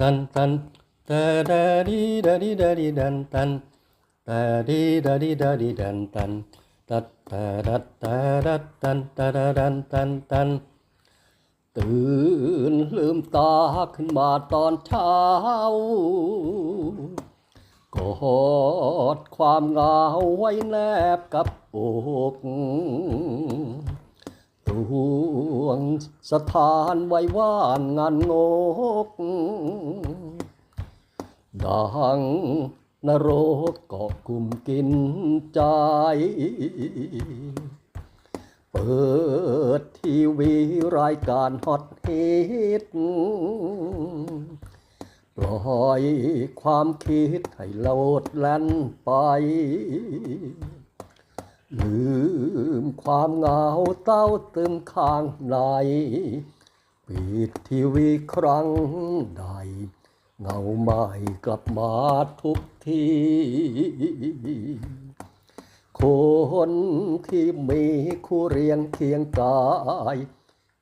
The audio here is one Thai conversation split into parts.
ตันตันตาดาดีดาดีดาดีดันตันตาดีดาดีดาดีดันตันตัดตาดัดตาดัดตันตาดาดันตันตันตื่นลืมตาขึ้นมาตอนเช้ากอดความเหงาไว้แนบกับอก วง สถานไว้ว่านงานงก ดังนรกเกาะกลุ่มกินใจ เปิดทีวีรายการฮอตฮิตปล่อยความคิดให้โลดแล่นไป ลืมความเหงาเต้าตึมข้างในปิดทีวีครั้งใดเงาใหม่กลับมาทุกที คนที่มีคู่เรียงเคียงกาย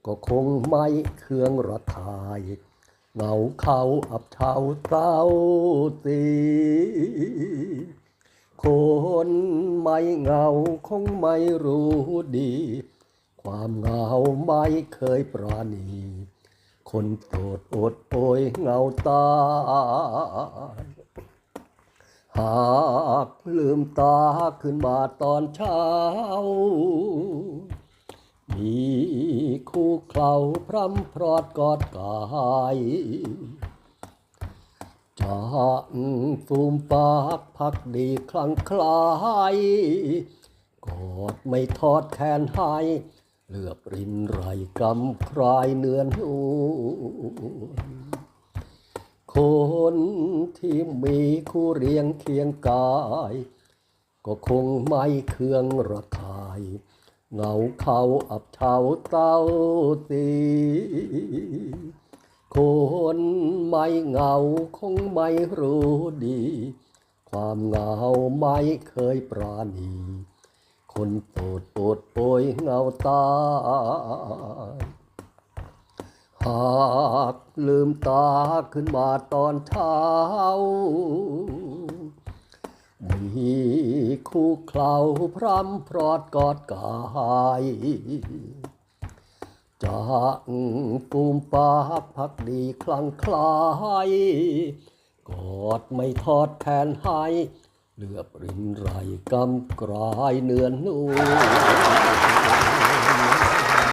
ก็คงไม่เครื่องระทายเหงาเขาอับเฉาเต้าตี คนไม่เหงาคงไม่รู้ดี ความเหงาไม่เคยปราณี คนโปรดอดโอยเหงาตายหากลืมตาขึ้นมาตอนเช้า มีคู่เคล้าพรำพรอดกอดกาย จากฟูมปากพักดีคลังคลายกอดไม่ทอดแขนให้เลือบรินไรกำคลายเนื้อนอูคนที่มีคู่เรียงเคียงกาย ก็คงไม่เคืองระคายเงาเขาอับเฉาเต้าตี คนไม่เหงาคงไม่รู้ดี ความเหงาไม่เคยปราณี คนโปรดโปรดโปรยเหงาตายหากลืมตาขึ้นมาตอนเช้า มีคู่เคล้าพรำพรอดกอดกาย จากปูมปากพักดีคลังคลายกอดไม่ทอดแขนให้เลือบรินไรกำกรายเนือนนูน